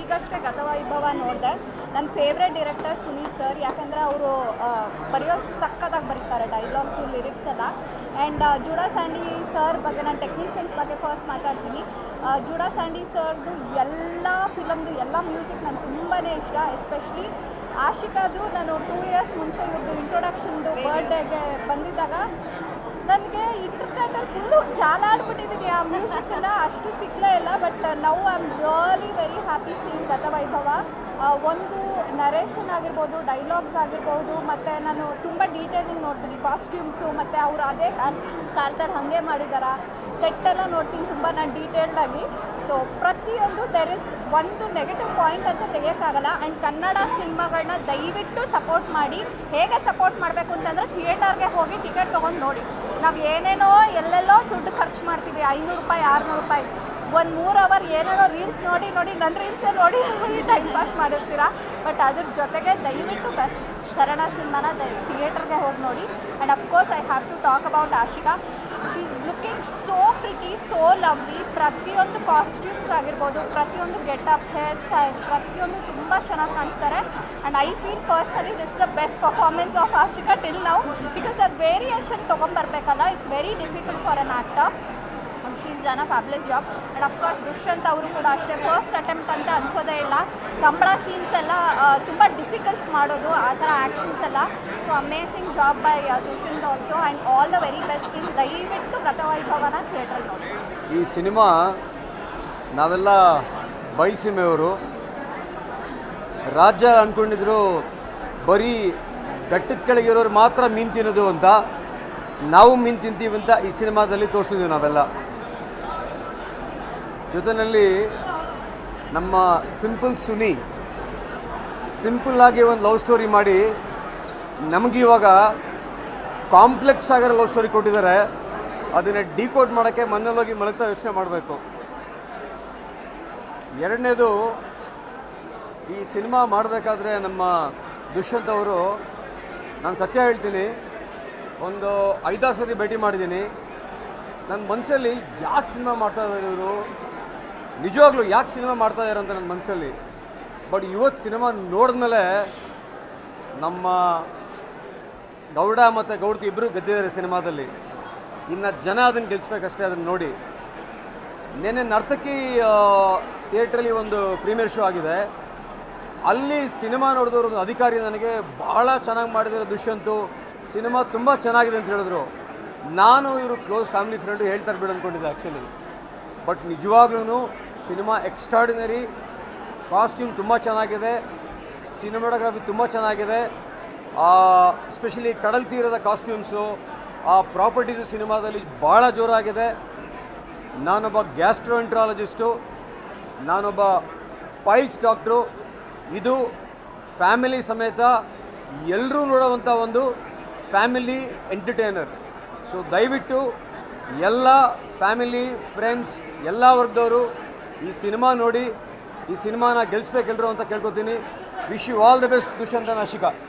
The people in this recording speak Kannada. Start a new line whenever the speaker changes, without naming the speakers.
ಈಗಷ್ಟೇ ಗತವೈಭವ ನೋಡಿದೆ. ನನ್ನ ಫೇವ್ರೆಟ್ ಡೈರೆಕ್ಟರ್ ಸುನೀಲ್ ಸರ್ ಯಾಕಂದರೆ ಅವರು ಬರೆಯೋ ಸಕ್ಕತ್ತಾಗಿ ಬರೀತಾರೆ ಡೈಲಾಗ್ಸು ಲಿರಿಕ್ಸ್ ಎಲ್ಲ. ಆ್ಯಂಡ್ ಜುಡಾ ಸ್ಯಾಂಡಿ ಸರ್ ಬಗ್ಗೆ ನಾನು ಟೆಕ್ನಿಷಿಯನ್ಸ್ ಬಗ್ಗೆ ಫಸ್ಟ್ ಮಾತಾಡ್ತೀನಿ. ಜುಡಾ ಸ್ಯಾಂಡಿ ಸರ್ದು ಎಲ್ಲ ಫಿಲಮ್ದು ಎಲ್ಲ ಮ್ಯೂಸಿಕ್ ನಂಗೆ ತುಂಬಾ ಇಷ್ಟ ಎಸ್ಪೆಷಲಿ ಆಶಿಕಾದು ನಾನು ಟೂ ಇಯರ್ಸ್ ಮುಂಚೆ ಇವ್ರದ್ದು ಇಂಟ್ರೊಡಕ್ಷನ್ದು ಬರ್ಡೇಗೆ ಬಂದಿದ್ದಾಗ ನನಗೆ ಇಂಟರ್ನೆಟಲ್ಲಿ ಫುಲ್ಲು ಜಾಲಾಡ್ಬಿಟ್ಟಿದ್ದೀನಿ ಆ ಮ್ಯೂಸಿಕನ್ನ ಅಷ್ಟು ಸಿಕ್ಕಲೇ ಇಲ್ಲ but now I am really very happy seen Gatha Vaibhava. ವೈಭವ ಒಂದು ನರೇಷನ್ ಆಗಿರ್ಬೋದು ಡೈಲಾಗ್ಸ್ ಆಗಿರ್ಬೋದು, ಮತ್ತು ನಾನು ತುಂಬ ಡೀಟೇಲಿಂಗ್ ನೋಡ್ತೀನಿ ಕಾಸ್ಟ್ಯೂಮ್ಸು ಮತ್ತು ಅವರು ಅದೇ ಕಾರ್ತರ್ ಹಾಗೆ ಮಾಡಿದಾರ. ಸೆಟ್ಟೆಲ್ಲ ನೋಡ್ತೀನಿ, ತುಂಬ ನಾನು ಡೀಟೇಲ್ಡಾಗಿ ಸೊ ಪ್ರತಿಯೊಂದು ದೆರ್ ಇಸ್ ಒಂದು ನೆಗೆಟಿವ್ ಪಾಯಿಂಟ್ ಅಂತ ತೆಗಿಯೋಕ್ಕಾಗಲ್ಲ. ಆ್ಯಂಡ್ ಕನ್ನಡ ಸಿನಿಮಾಗಳನ್ನ ದಯವಿಟ್ಟು ಸಪೋರ್ಟ್ ಮಾಡಿ, ಹೇಗೆ ಸಪೋರ್ಟ್ ಮಾಡಬೇಕು ಅಂತಂದರೆ ಥಿಯೇಟರ್ಗೆ ಹೋಗಿ ಟಿಕೆಟ್ ತೊಗೊಂಡು ನೋಡಿ. ನಾವು ಏನೇನೋ ಎಲ್ಲೆಲ್ಲೋ ದುಡ್ಡು ಖರ್ಚು ಮಾಡ್ತೀವಿ, ಐನೂರು ರೂಪಾಯಿ, ಆರುನೂರು ರೂಪಾಯಿ. ಒಂದು ಮೂರು ಅವರ್ ಏನೇನೋ ರೀಲ್ಸ್ ನೋಡಿ ನೋಡಿ ನನ್ನ ರೀಲ್ಸೇ ನೋಡಿ ನೋಡಿ ಟೈಮ್ ಪಾಸ್ ಮಾಡಿರ್ತೀರಾ? ಬಟ್ ಅದ್ರ ಜೊತೆಗೆ ದಯವಿಟ್ಟು ಕನ್ನಡ ಸಿನಿಮಾನ ಥಿಯೇಟರ್ಗೆ ಹೋಗಿ ನೋಡಿ. And of course I have to talk about Ashika she is looking so pretty so lovely ಪ್ರತಿಯೊಂದು ಕಾಸ್ಟ್ಯೂಮ್ಸ್ ಆಗಿರ್ಬೋದು, ಪ್ರತಿಯೊಂದು ಗೆಟಪ್ ಹೇರ್ ಸ್ಟೈಲ್ ಪ್ರತಿಯೊಂದು ತುಂಬ ಚೆನ್ನಾಗಿ ಕಾಣಿಸ್ತಾರೆ. And I feel personally this the best performance of Ashika till now because ಅದು variation ತೊಗೊಂಬರ್ಬೇಕಲ್ಲ it's very difficult for an actor she is done a fabulous job and of course Dushyanth ಅವರು ಕೂಡ ಅಷ್ಟೇ. ಫಸ್ಟ್ ಅಟೆಂಪ್ಟ್ ಅಂತ ಅನ್ಸೋದೇ ಇಲ್ಲ. ಕಂಬಳ ಸೀನ್ಸ್ ಎಲ್ಲ ತುಂಬ ಡಿಫಿಕಲ್ಟ್ ಮಾಡೋದು, ಆ ಥರ ಆ್ಯಕ್ಷನ್ಸ್ ಎಲ್ಲ. So amazing job by Dushyanth also and all the very best in ದಯವಿಟ್ಟು ಗತವೈಭವನ ಥಿಯೇಟ್ರಲ್ಲಿ ನೋಡಿ.
ಈ ಸಿನಿಮಾ, ನಾವೆಲ್ಲ ಬಯಲುಸೀಮೆಯವರು ರಾಜ್ಯ ಅಂದ್ಕೊಂಡಿದ್ರು ಬರೀ ಗಟ್ಟದ ಕೆಳಗಿರೋರು ಮಾತ್ರ ಮೀನು ತಿನ್ನೋದು ಅಂತ. ನಾವು ಮೀನು ತಿಂತೀವಿ ಅಂತ ಈ ಸಿನಿಮಾದಲ್ಲಿ ತೋರಿಸಿದ್ವಿ ನಾವೆಲ್ಲ. ಜೊತೆಯಲ್ಲಿ ನಮ್ಮ ಸಿಂಪಲ್ ಸುನಿ ಸಿಂಪಲ್ಲಾಗಿ ಒಂದು ಲವ್ ಸ್ಟೋರಿ ಮಾಡಿ ನಮಗಿವಾಗ ಕಾಂಪ್ಲೆಕ್ಸ್ ಆಗಿರೋ ಲವ್ ಸ್ಟೋರಿ ಕೊಟ್ಟಿದ್ದಾರೆ. ಅದನ್ನು ಡಿಕೋಡ್ ಮಾಡೋಕ್ಕೆ ಮನೇಲಿ ಹೋಗಿ ಮಲಗ್ತಾ ಯೋಚನೆ ಮಾಡಬೇಕು. ಎರಡನೇದು, ಈ ಸಿನಿಮಾ ಮಾಡಬೇಕಾದ್ರೆ ನಮ್ಮ ದುಷ್ಯಂತ್ ಅವರು, ನಾನು ಸತ್ಯ ಹೇಳ್ತೀನಿ, ಒಂದು ಐದಾರು ಸರಿ ಭೇಟಿ ಮಾಡಿದ್ದೀನಿ. ನನ್ನ ಮನಸ್ಸಲ್ಲಿ ಯಾಕೆ ಸಿನಿಮಾ ಮಾಡ್ತಾ ಇದ್ದಾರೆ ಇವರು? ನಿಜವಾಗ್ಲೂ ಯಾಕೆ ಸಿನಿಮಾ ಮಾಡ್ತಾ ಇದ್ದಾರೆ ಅಂತ ನನ್ನ ಮನಸ್ಸಲ್ಲಿ ಬಟ್ ಇವತ್ತು ಸಿನಿಮಾ ನೋಡಿದ್ಮೇಲೆ ನಮ್ಮ ಗೌಡ ಮತ್ತು ಗೌಡ್ತಿ ಇಬ್ಬರು ಗೆದ್ದಿದ್ದಾರೆ ಸಿನಿಮಾದಲ್ಲಿ. ಇನ್ನು ಜನ ಅದನ್ನು ಗೆಲ್ಲಿಸ್ಬೇಕಷ್ಟೇ ಅದನ್ನು ನೋಡಿ. ನಿನ್ನೆ ನರ್ತಕಿ ಥಿಯೇಟ್ರಲ್ಲಿ ಒಂದು ಪ್ರೀಮಿಯರ್ ಶೋ ಆಗಿದೆ. ಅಲ್ಲಿ ಸಿನಿಮಾ ನೋಡಿದವರು ಅಧಿಕಾರಿ ನನಗೆ ಭಾಳ ಚೆನ್ನಾಗಿ ಮಾಡಿದ್ದಾರೆ ದುಷ್ಯಂತು. ಸಿನಿಮಾ ತುಂಬ ಚೆನ್ನಾಗಿದೆ ಅಂತ ಹೇಳಿದ್ರು. ನಾನು ಇವರು ಕ್ಲೋಸ್ ಫ್ಯಾಮಿಲಿ ಫ್ರೆಂಡು ಹೇಳ್ತಾರೆ ಬಿಡು ಅಂದ್ಕೊಂಡಿದ್ದೆ ಆ್ಯಕ್ಚುಲಿ ಬಟ್ ನಿಜವಾಗ್ಲೂ ಸಿನಿಮಾ ಎಕ್ಸ್ಟ್ರಾಡಿನರಿ ಕಾಸ್ಟ್ಯೂಮ್ ತುಂಬ ಚೆನ್ನಾಗಿದೆ, ಸಿನಿಮಾಟೋಗ್ರಫಿ ತುಂಬ ಚೆನ್ನಾಗಿದೆ ಸ್ಪೆಷಲಿ ಕಡಲ್ ತೀರದ ಕಾಸ್ಟ್ಯೂಮ್ಸು, ಆ ಪ್ರಾಪರ್ಟೀಸು ಸಿನಿಮಾದಲ್ಲಿ ಭಾಳ ಜೋರಾಗಿದೆ. ನಾನೊಬ್ಬ ಗ್ಯಾಸ್ಟ್ರೋಎಂಟ್ರಾಲಜಿಸ್ಟು, ನಾನೊಬ್ಬ ಪೈಲ್ಸ್ ಡಾಕ್ಟ್ರು, ಇದು ಫ್ಯಾಮಿಲಿ ಸಮೇತ ಎಲ್ಲರೂ ನೋಡುವಂಥ ಒಂದು ಫ್ಯಾಮಿಲಿ ಎಂಟರ್ಟೈನರ್. ಸೊ ದಯವಿಟ್ಟು ಎಲ್ಲ ಫ್ಯಾಮಿಲಿ, ಫ್ರೆಂಡ್ಸ್, ಎಲ್ಲ ವರ್ಗದವರು ಈ ಸಿನಿಮಾ ನೋಡಿ, ಈ ಸಿನಿಮಾನ ಗೆಲ್ಲಿಸ್ಬೇಕೆಲ್ಲರೂ ಅಂತ ಕೇಳ್ಕೊತೀನಿ. Wish you all the best Dushyanth ನಾಶಿಕಾ.